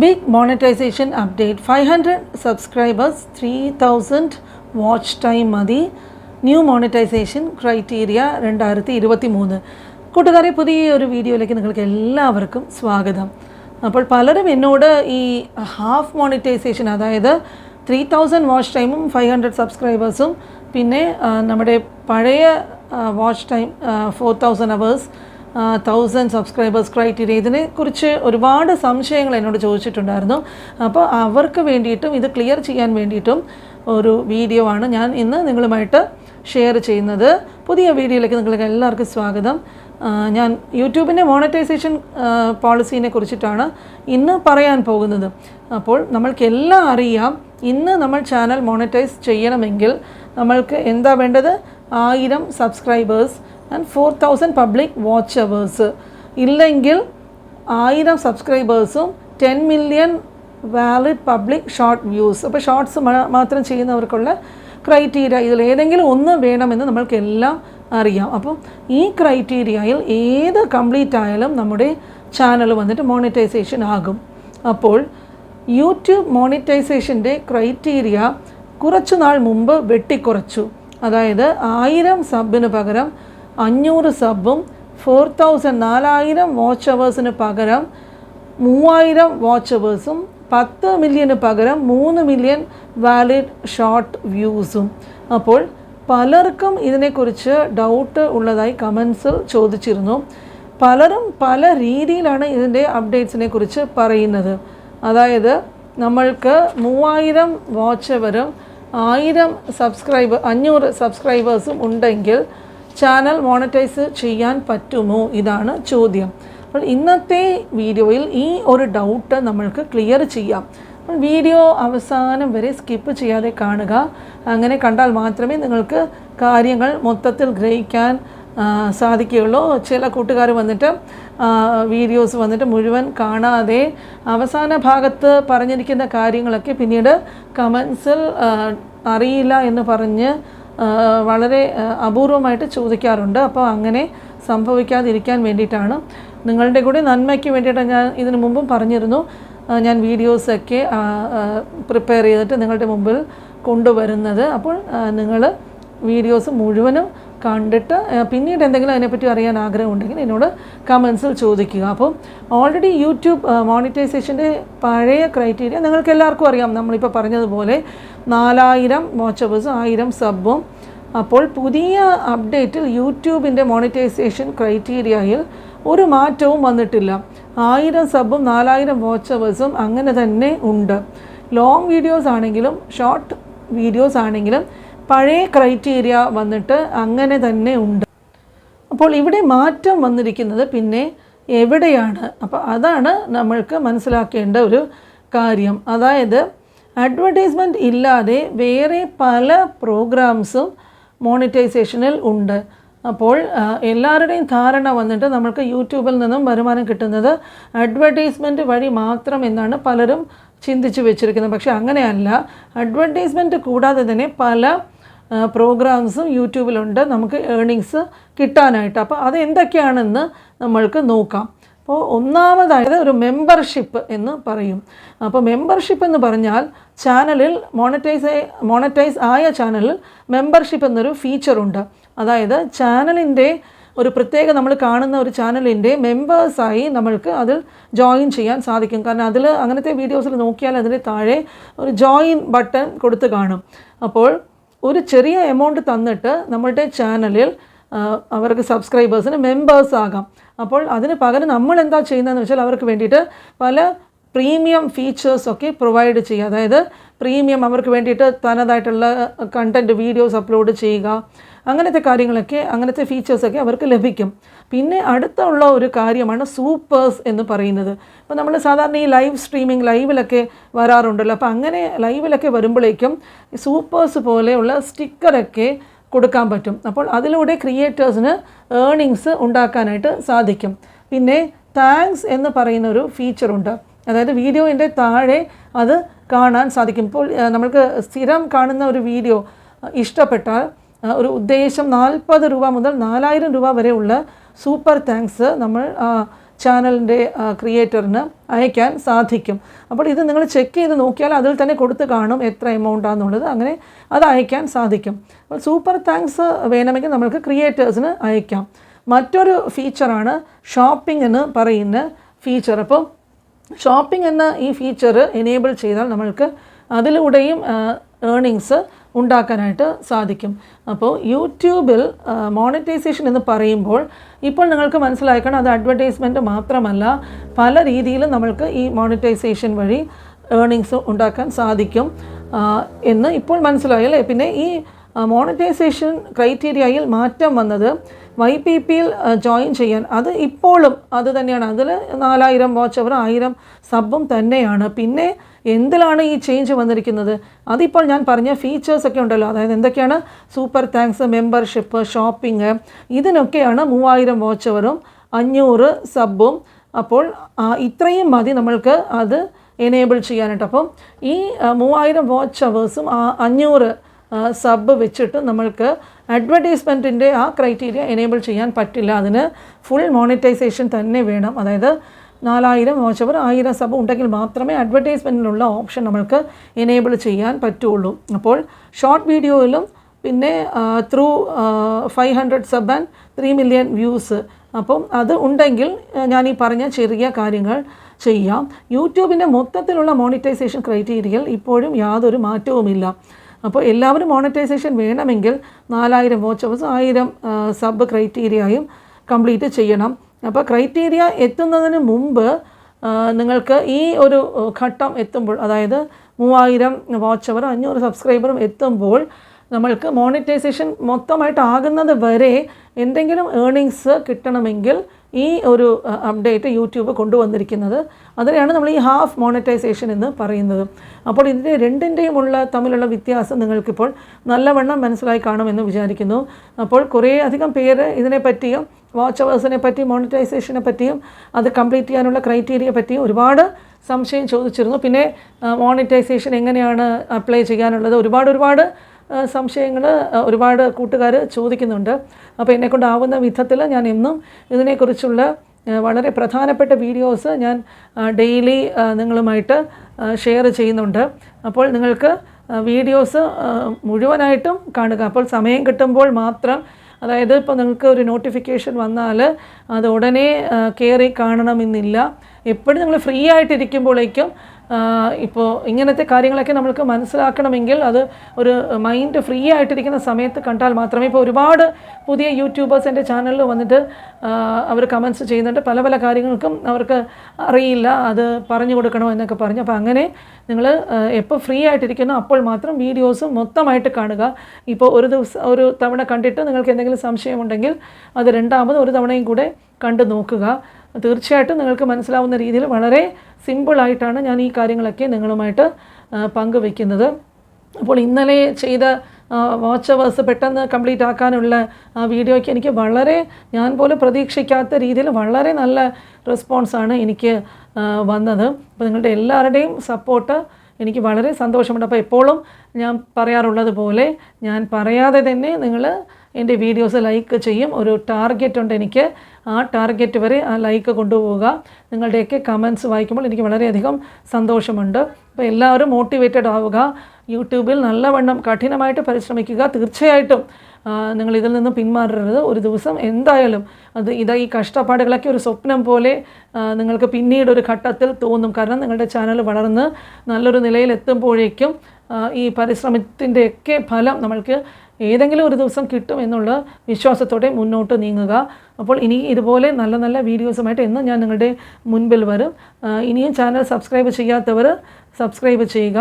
Big monetization update five hundred subscribers three thousand watch time മതി. New monetisation criteria രണ്ടായിരത്തി ഇരുപത്തി മൂന്ന് കൂട്ടുകാരെ പുതിയ ഒരു വീഡിയോയിലേക്ക് നിങ്ങൾക്ക് എല്ലാവർക്കും സ്വാഗതം. അപ്പോൾ പലരും എന്നോട് ഈ ഹാഫ് മോണിറ്റൈസേഷൻ അതായത് ത്രീ തൗസൻഡ് വാച്ച് ടൈമും ഫൈവ് ഹൺഡ്രഡ് സബ്സ്ക്രൈബേഴ്സും പിന്നെ നമ്മുടെ പഴയ watch time four thousand hours thousand subscribers criteria ഇതിനെക്കുറിച്ച് ഒരുപാട് സംശയങ്ങൾ എന്നോട് ചോദിച്ചിട്ടുണ്ടായിരുന്നു. അപ്പോൾ അവർക്ക് വേണ്ടിയിട്ടും ഇത് ക്ലിയർ ചെയ്യാൻ വേണ്ടിയിട്ടും ഒരു വീഡിയോ ആണ് ഞാൻ ഇന്ന് നിങ്ങളുമായിട്ട് ഷെയർ ചെയ്യുന്നത്. പുതിയ വീഡിയോയിലേക്ക് നിങ്ങൾക്ക് എല്ലാവർക്കും സ്വാഗതം. ഞാൻ യൂട്യൂബിന്റെ മോണറ്റൈസേഷൻ പോളിസീനെ കുറിച്ചിട്ടാണ് ഇന്ന് പറയാൻ പോകുന്നത്. അപ്പോൾ നമ്മൾക്ക് എല്ലാം അറിയാം. ഇന്ന് നമ്മൾ ചാനൽ മോണറ്റൈസ് ചെയ്യണമെങ്കിൽ നമ്മൾക്ക് എന്താ വേണ്ടത്? ആയിരം subscribers and four thousand public watch hours ഇല്ലെങ്കിൽ ആയിരം സബ്സ്ക്രൈബേഴ്സും ten million valid public short views അപ്പോൾ ഷോർട്സ് മാത്രം ചെയ്യുന്നവർക്കുള്ള ക്രൈറ്റീരിയ ഇതിൽ ഏതെങ്കിലും ഒന്ന് വേണമെന്ന് നമ്മൾക്കെല്ലാം അറിയാം. അപ്പം ഈ ക്രൈറ്റീരിയയിൽ ഏത് കംപ്ലീറ്റ് ആയാലും നമ്മുടെ ചാനൽ വന്നിട്ട് മോണിറ്റൈസേഷൻ ആകും. അപ്പോൾ യൂട്യൂബ് മോണിറ്റൈസേഷന്റെ ക്രൈറ്റീരിയ കുറച്ചു നാൾ മുമ്പ് വെട്ടിക്കുറച്ചു. അതായത് ആയിരം സബിന് പകരം അഞ്ഞൂറ് സബും ഫോർ തൗസൻഡ് നാലായിരം വാച്ച് അവേഴ്സിന് പകരം മൂവായിരം വാച്ച് അവേഴ്സും പത്ത് മില്യന് പകരം മൂന്ന് മില്യൺ വാലിഡ് ഷോർട്ട് വ്യൂസും. അപ്പോൾ പലർക്കും ഇതിനെക്കുറിച്ച് ഡൗട്ട് ഉള്ളതായി കമൻസിൽ ചോദിച്ചിരുന്നു. പലരും പല രീതിയിലാണ് ഇതിന്റെ അപ്ഡേറ്റ്സിനെ കുറിച്ച് പറയുന്നത്. അതായത് നമ്മൾക്ക് മൂവായിരം വാച്ചവരും ആയിരം സബ്സ്ക്രൈബർ അഞ്ഞൂറ് സബ്സ്ക്രൈബേഴ്സും ഉണ്ടെങ്കിൽ ചാനൽ മോണറ്റൈസ് ചെയ്യാൻ പറ്റുമോ? ഇതാണ് ചോദ്യം. അപ്പോൾ ഇന്നത്തെ വീഡിയോയിൽ ഈ ഒരു ഡൗട്ട് നമ്മൾക്ക് ക്ലിയർ ചെയ്യാം. വീഡിയോ അവസാനം വരെ സ്കിപ്പ് ചെയ്യാതെ കാണുക. അങ്ങനെ കണ്ടാൽ മാത്രമേ നിങ്ങൾക്ക് കാര്യങ്ങൾ മൊത്തത്തിൽ ഗ്രഹിക്കാൻ സാധിക്കുകയുള്ളൂ. ചില കൂട്ടുകാർ വന്നിട്ട് വീഡിയോസ് വന്നിട്ട് മുഴുവൻ കാണാതെ അവസാന ഭാഗത്ത് പറഞ്ഞിരിക്കുന്ന കാര്യങ്ങളൊക്കെ പിന്നീട് കമൻസിൽ അറിയില്ല എന്ന് പറഞ്ഞ് വളരെ അപൂർവമായിട്ട് ചോദിക്കാറുണ്ട്. അപ്പോൾ അങ്ങനെ സംഭവിക്കാതിരിക്കാൻ വേണ്ടിയിട്ടാണ്. നിങ്ങളുടെ കൂടെ നന്മയ്ക്ക് വേണ്ടിയിട്ട് ഞാൻ ഇതിനു മുമ്പും പറഞ്ഞിരുന്നു. ഞാൻ വീഡിയോസൊക്കെ പ്രിപ്പയർ ചെയ്തിട്ട് നിങ്ങളുടെ മുമ്പിൽ കൊണ്ടുവരുന്നത്. അപ്പോൾ നിങ്ങൾ വീഡിയോസ് മുഴുവനും കണ്ടിട്ട് പിന്നീട് എന്തെങ്കിലും അതിനെപ്പറ്റി അറിയാൻ ആഗ്രഹമുണ്ടെങ്കിൽ എന്നോട് കമൻസിൽ ചോദിക്കുക. അപ്പം ഓൾറെഡി യൂട്യൂബ് മോണിറ്റൈസേഷന്റെ പഴയ ക്രൈറ്റീരിയ നിങ്ങൾക്ക് എല്ലാവർക്കും അറിയാം. നമ്മളിപ്പോൾ പറഞ്ഞതുപോലെ നാലായിരം വാച്ച് അവേഴ്സും ആയിരം സബും അപ്പോൾ പുതിയ അപ്ഡേറ്റിൽ യൂട്യൂബിന്റെ മോണിറ്റൈസേഷൻ ക്രൈറ്റീരിയയിൽ ഒരു മാറ്റവും വന്നിട്ടില്ല. ആയിരം സബും നാലായിരം വാച്ചവേഴ്സും അങ്ങനെ തന്നെ ഉണ്ട്. ലോങ് വീഡിയോസ് ആണെങ്കിലും ഷോർട്ട് വീഡിയോസ് ആണെങ്കിലും പഴയ ക്രൈറ്റീരിയ വന്നിട്ട് അങ്ങനെ തന്നെ ഉണ്ട്. അപ്പോൾ ഇവിടെ മാറ്റം വന്നിരിക്കുന്നത് പിന്നെ എവിടെയാണ്? അപ്പോൾ അതാണ് നമ്മൾക്ക് മനസ്സിലാക്കേണ്ട ഒരു കാര്യം. അതായത് അഡ്വർടൈസ്മെന്റ് ഇല്ലാതെ വേറെ പല പ്രോഗ്രാംസും മോണിറ്റൈസേഷനിൽ ഉണ്ട്. അപ്പോൾ എല്ലാവരുടെയും ധാരണ വന്നിട്ട് നമ്മൾക്ക് യൂട്യൂബിൽ നിന്നും വരുമാനം കിട്ടുന്നത് അഡ്വർടൈസ്മെന്റ് വഴി മാത്രം എന്നാണ് പലരും ചിന്തിച്ചു വെച്ചിരിക്കുന്നത്. പക്ഷേ അങ്ങനെയല്ല. അഡ്വർടൈസ്മെന്റ് കൂടാതെ തന്നെ പല പ്രോഗ്രാംസും യൂട്യൂബിലുണ്ട്. നമുക്ക് ഏണിങ്സ് കിട്ടാനായിട്ട്. അപ്പോൾ അത് എന്തൊക്കെയാണെന്ന് നമ്മൾക്ക് നോക്കാം. അപ്പോൾ ഒന്നാമതായത് ഒരു മെമ്പർഷിപ്പ് എന്ന് പറയും. അപ്പോൾ മെമ്പർഷിപ്പ് എന്ന് പറഞ്ഞാൽ ചാനലിൽ മോണറ്റൈസ് മോണറ്റൈസ് ആയ ചാനലിൽ മെമ്പർഷിപ്പ് എന്നൊരു ഫീച്ചറുണ്ട് അതായത് ചാനലിന്റെ ഒരു പ്രത്യേക നമ്മൾ കാണുന്ന ഒരു ചാനലിന്റെ മെമ്പേഴ്സായി നമ്മൾക്ക് അതിൽ ജോയിൻ ചെയ്യാൻ സാധിക്കും. കാരണം അതിൽ അങ്ങനത്തെ വീഡിയോസിൽ നോക്കിയാൽ അതിന്റെ താഴെ ഒരു ജോയിൻ ബട്ടൺ കൊടുത്ത് കാണും. അപ്പോൾ ഒരു ചെറിയ എമൗണ്ട് തന്നിട്ട് നമ്മളുടെ ചാനലിൽ അവർക്ക് സബ്സ്ക്രൈബേഴ്സിന് മെമ്പേഴ്സ് ആകാം. അപ്പോൾ അതിന് പകരം നമ്മൾ എന്താ ചെയ്യുന്നതെന്ന് വെച്ചാൽ അവർക്ക് വേണ്ടിയിട്ട് പല പ്രീമിയം ഫീച്ചേഴ്സൊക്കെ പ്രൊവൈഡ് ചെയ്യുക. അതായത് പ്രീമിയം അവർക്ക് വേണ്ടിയിട്ട് തനതായിട്ടുള്ള കണ്ടന്റ് വീഡിയോസ് അപ്ലോഡ് ചെയ്യുക. അങ്ങനത്തെ കാര്യങ്ങളൊക്കെ അങ്ങനത്തെ ഫീച്ചേഴ്സൊക്കെ അവർക്ക് ലഭിക്കും. പിന്നെ അടുത്തുള്ള ഒരു കാര്യമാണ് സൂപ്പേഴ്സ് എന്ന് പറയുന്നത്. അപ്പോൾ നമ്മൾ സാധാരണ ഈ ലൈവ് സ്ട്രീമിംഗ് ലൈവിലൊക്കെ വരാറുണ്ടല്ലോ. അപ്പോൾ അങ്ങനെ ലൈവിലൊക്കെ വരുമ്പോഴേക്കും സൂപ്പേഴ്സ് പോലെയുള്ള സ്റ്റിക്കറൊക്കെ കൊടുക്കാൻ പറ്റും. അപ്പോൾ അതിലൂടെ ക്രിയേറ്റേഴ്സിന് ഏണിങ്സ് ഉണ്ടാക്കാനായിട്ട് സാധിക്കും. പിന്നെ താങ്ക്സ് എന്ന് പറയുന്ന ഒരു ഫീച്ചറുണ്ട്. അതായത് വീഡിയോന്റെ താഴെ അത് കാണാൻ സാധിക്കും. ഇപ്പോൾ നമ്മൾക്ക് സ്ഥിരം കാണുന്ന ഒരു വീഡിയോ ഇഷ്ടപ്പെട്ടാൽ ഒരു ഉദ്ദേശം നാൽപ്പത് രൂപ മുതൽ നാലായിരം രൂപ വരെ ഉള്ള സൂപ്പർ താങ്ക്സ് നമ്മൾ ചാനലിന്റെ ക്രിയേറ്ററിന് അയക്കാൻ സാധിക്കും. അപ്പോൾ ഇത് നിങ്ങൾ ചെക്ക് ചെയ്ത് നോക്കിയാൽ അതിൽ തന്നെ കൊടുത്ത് കാണും എത്ര എമൗണ്ടാണെന്നുള്ളത് അങ്ങനെ അത് അയക്കാൻ സാധിക്കും. അപ്പോൾ സൂപ്പർ താങ്ക്സ് വേണമെങ്കിൽ നമ്മൾക്ക് ക്രിയേറ്റേഴ്സിന് അയക്കാം. മറ്റൊരു ഫീച്ചറാണ് ഷോപ്പിംഗ് എന്ന് പറയുന്ന ഫീച്ചർ. അപ്പോൾ ഷോപ്പിംഗ് എന്ന ഈ ഫീച്ചർ എനേബിൾ ചെയ്താൽ നമ്മൾക്ക് അതിലൂടെയും ഏർണിങ്സ് ഉണ്ടാക്കാനായിട്ട് സാധിക്കും. അപ്പോൾ യൂട്യൂബിൽ മോണിറ്റൈസേഷൻ എന്ന് പറയുമ്പോൾ ഇപ്പോൾ നിങ്ങൾക്ക് മനസ്സിലാക്കണം അത് അഡ്വർടൈസ്മെന്റ് മാത്രമല്ല പല രീതിയിലും നമ്മൾക്ക് ഈ മോണിറ്റൈസേഷൻ വഴി ഏർണിങ്സ് ഉണ്ടാക്കാൻ സാധിക്കും എന്ന് ഇപ്പോൾ മനസ്സിലായല്ലേ? പിന്നെ ഈ മോണിറ്റൈസേഷൻ ക്രൈറ്റീരിയയിൽ മാറ്റം വന്നത് വൈ പി പിയിൽ ജോയിൻ ചെയ്യാൻ. അത് ഇപ്പോഴും അത് തന്നെയാണ്. അതിൽ നാലായിരം വാച്ച് അവർ ആയിരം സബും തന്നെയാണ്. പിന്നെ എന്തിലാണ് ഈ ചേഞ്ച് വന്നിരിക്കുന്നത്? അതിപ്പോൾ ഞാൻ പറഞ്ഞ ഫീച്ചേഴ്സ് ഒക്കെ ഉണ്ടല്ലോ. അതായത് എന്തൊക്കെയാണ്? സൂപ്പർ താങ്ക്സ് മെമ്പർഷിപ്പ് ഷോപ്പിംഗ് ഇതിനൊക്കെയാണ് മൂവായിരം വാച്ച് അവറും അഞ്ഞൂറ് സബും അപ്പോൾ ഇത്രയും മതി നമ്മൾക്ക് അത് എനേബിൾ ചെയ്യാനായിട്ട്. അപ്പം ഈ മൂവായിരം വാച്ച് അവേഴ്സും അഞ്ഞൂറ് സബ് വെച്ചിട്ട് നമ്മൾക്ക് അഡ്വർടൈസ്മെന്റിന്റെ ആ ക്രൈറ്റീരിയ എനേബിൾ ചെയ്യാൻ പറ്റില്ല. അതിന് ഫുൾ മോണിറ്റൈസേഷൻ തന്നെ വേണം. അതായത് നാലായിരം വാച്ചവർ ആയിരം സബ് ഉണ്ടെങ്കിൽ മാത്രമേ അഡ്വർടൈസ്മെന്റിനുള്ള ഓപ്ഷൻ നമ്മൾക്ക് എനേബിൾ ചെയ്യാൻ പറ്റുള്ളൂ. അപ്പോൾ ഷോർട്ട് വീഡിയോയിലും പിന്നെ through five hundred sub and three million views അപ്പം അത് ഉണ്ടെങ്കിൽ ഞാൻ ഈ പറഞ്ഞ ചെറിയ കാര്യങ്ങൾ ചെയ്യാം. യൂട്യൂബിന്റെ മൊത്തത്തിലുള്ള മോണിറ്റൈസേഷൻ ക്രൈറ്റീരിയയിൽ ഇപ്പോഴും യാതൊരു മാറ്റവുമില്ല. അപ്പോൾ എല്ലാവരും മോണിറ്റൈസേഷൻ വേണമെങ്കിൽ നാലായിരം വാച്ച് അവേഴ്സ് ആയിരം സബ് ക്രൈറ്റീരിയയും കംപ്ലീറ്റ് ചെയ്യണം. അപ്പോൾ ക്രൈറ്റീരിയ എത്തുന്നതിന് മുമ്പ് നിങ്ങൾക്ക് ഈ ഒരു ഘട്ടം എത്തുമ്പോൾ അതായത് മൂവായിരം വാച്ച് അവർ അഞ്ഞൂറ് സബ്സ്ക്രൈബറും എത്തുമ്പോൾ നമ്മൾക്ക് മോണിറ്റൈസേഷൻ മൊത്തമായിട്ട് ആകുന്നത് വരെ എന്തെങ്കിലും ഏർണിങ്സ് കിട്ടണമെങ്കിൽ ഈ ഒരു അപ്ഡേറ്റ് യൂട്യൂബ് കൊണ്ടുവന്നിരിക്കുന്നത്. അതിനെയാണ് നമ്മൾ ഈ ഹാഫ് മോണിറ്റൈസേഷൻ എന്ന് പറയുന്നത്. അപ്പോൾ ഇതിന്റെ രണ്ടിന്റെയും ഉള്ള തമ്മിലുള്ള വ്യത്യാസം നിങ്ങൾക്കിപ്പോൾ നല്ലവണ്ണം മനസ്സിലായി കാണുമെന്ന് വിചാരിക്കുന്നു. അപ്പോൾ കുറേ അധികം പേര് ഇതിനെപ്പറ്റിയും വാച്ച് അവേഴ്സിനെ പറ്റി മോണിറ്റൈസേഷനെ പറ്റിയും അത് കംപ്ലീറ്റ് ചെയ്യാനുള്ള ക്രൈറ്റീരിയ പറ്റിയും ഒരുപാട് സംശയം ചോദിച്ചിരുന്നു. പിന്നെ മോണിറ്റൈസേഷൻ എങ്ങനെയാണ് അപ്ലൈ ചെയ്യാനുള്ളത്? ഒരുപാട് ഒരുപാട് സംശയങ്ങൾ ഒരുപാട് കൂട്ടുകാർ ചോദിക്കുന്നുണ്ട്. അപ്പോൾ എന്നെക്കൊണ്ടാവുന്ന വിധത്തിൽ ഞാൻ എന്നും ഇതിനെക്കുറിച്ചുള്ള വളരെ പ്രധാനപ്പെട്ട വീഡിയോസ് ഞാൻ ഡെയിലി നിങ്ങളുമായിട്ട് ഷെയർ ചെയ്യുന്നുണ്ട്. അപ്പോൾ നിങ്ങൾക്ക് വീഡിയോസ് മുഴുവനായിട്ടും കാണുക. അപ്പോൾ സമയം കിട്ടുമ്പോൾ മാത്രം അതായത് ഇപ്പോൾ നിങ്ങൾക്ക് ഒരു നോട്ടിഫിക്കേഷൻ വന്നാൽ അത് ഉടനെ കയറി കാണണമെന്നില്ല. എപ്പോഴും നിങ്ങൾ ഫ്രീ ആയിട്ടിരിക്കുമ്പോഴേക്കും ഇപ്പോൾ ഇങ്ങനത്തെ കാര്യങ്ങളൊക്കെ നമ്മൾക്ക് മനസ്സിലാക്കണമെങ്കിൽ അത് ഒരു മൈൻഡ് ഫ്രീ ആയിട്ടിരിക്കുന്ന സമയത്ത് കണ്ടാൽ മാത്രമേ ഇപ്പോൾ ഒരുപാട് പുതിയ യൂട്യൂബേഴ്സ് എന്റെ ചാനലിൽ വന്നിട്ട് അവർ കമൻസ് ചെയ്യുന്നുണ്ട്. പല പല കാര്യങ്ങൾക്കും അവർക്ക് അറിയില്ല. അത് പറഞ്ഞു കൊടുക്കണോ എന്നൊക്കെ പറഞ്ഞു. അപ്പോൾ അങ്ങനെ നിങ്ങൾ എപ്പോൾ ഫ്രീ ആയിട്ടിരിക്കുന്നോ അപ്പോൾ മാത്രം വീഡിയോസ് മൊത്തമായിട്ട് കാണുക. ഇപ്പോൾ ഒരു ദിവസം ഒരു തവണ കണ്ടിട്ട് നിങ്ങൾക്ക് എന്തെങ്കിലും സംശയമുണ്ടെങ്കിൽ അത് രണ്ടാമത് ഒരു തവണയും കൂടെ കണ്ടു നോക്കുക. തീർച്ചയായിട്ടും നിങ്ങൾക്ക് മനസ്സിലാവുന്ന രീതിയിൽ വളരെ സിമ്പിളായിട്ടാണ് ഞാൻ ഈ കാര്യങ്ങളൊക്കെ നിങ്ങളുമായിട്ട് പങ്കുവെക്കുന്നത്. അപ്പോൾ ഇന്നലെ ചെയ്ത വാച്ച് അവേഴ്സ് പെട്ടെന്ന് കംപ്ലീറ്റ് ആക്കാനുള്ള ആ വീഡിയോയ്ക്ക് എനിക്ക് വളരെ ഞാൻ പോലും പ്രതീക്ഷിക്കാത്ത രീതിയിൽ വളരെ നല്ല റെസ്പോൺസാണ് എനിക്ക് വന്നത്. അപ്പോൾ നിങ്ങളുടെ എല്ലാവരുടെയും സപ്പോർട്ട് എനിക്ക് വളരെ സന്തോഷമുണ്ട്. അപ്പോൾ എപ്പോഴും ഞാൻ പറയാറുള്ളത് പോലെ ഞാൻ പറയാതെ തന്നെ നിങ്ങൾ എന്റെ വീഡിയോസ് ലൈക്ക് ചെയ്യും. ഒരു ടാർഗറ്റ് ഉണ്ട് എനിക്ക്. ആ ടാർഗറ്റ് വരെ ആ ലൈക്ക് കൊണ്ടുപോവുക. നിങ്ങളുടെയൊക്കെ കമൻസ് വായിക്കുമ്പോൾ എനിക്ക് വളരെയധികം സന്തോഷമുണ്ട്. അപ്പോൾ എല്ലാവരും മോട്ടിവേറ്റഡ് ആവുക. യൂട്യൂബിൽ നല്ലവണ്ണം കഠിനമായിട്ട് പരിശ്രമിക്കുക. തീർച്ചയായിട്ടും നിങ്ങൾ ഇതിൽ നിന്ന് പിന്മാറരുത്. ഒരു ദിവസം എന്തായാലും അത് ഇതാ ഈ കഷ്ടപ്പാടുകളൊക്കെ ഒരു സ്വപ്നം പോലെ നിങ്ങൾക്ക് പിന്നീട് ഒരു ഘട്ടത്തിൽ തോന്നും. കാരണം നിങ്ങളുടെ ചാനൽ വളർന്ന് നല്ലൊരു നിലയിൽ എത്തുമ്പോഴേക്കും ഈ പരിശ്രമത്തിന്റെയൊക്കെ ഫലം നമ്മൾക്ക് ഏതെങ്കിലും ഒരു ദിവസം കിട്ടും എന്നുള്ള വിശ്വാസത്തോടെ മുന്നോട്ട് നീങ്ങുക. അപ്പോൾ ഇനി ഇതുപോലെ നല്ല നല്ല വീഡിയോസുമായിട്ട് എന്നും ഞാൻ നിങ്ങളുടെ മുൻപിൽ വരും. ഇനിയും ചാനൽ സബ്സ്ക്രൈബ് ചെയ്യാത്തവർ സബ്സ്ക്രൈബ് ചെയ്യുക.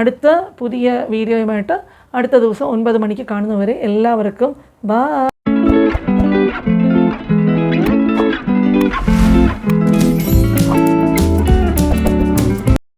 അടുത്ത പുതിയ വീഡിയോയുമായിട്ട് അടുത്ത ദിവസം ഒൻപത് മണിക്ക് കാണുന്നവരെ എല്ലാവർക്കും ബാ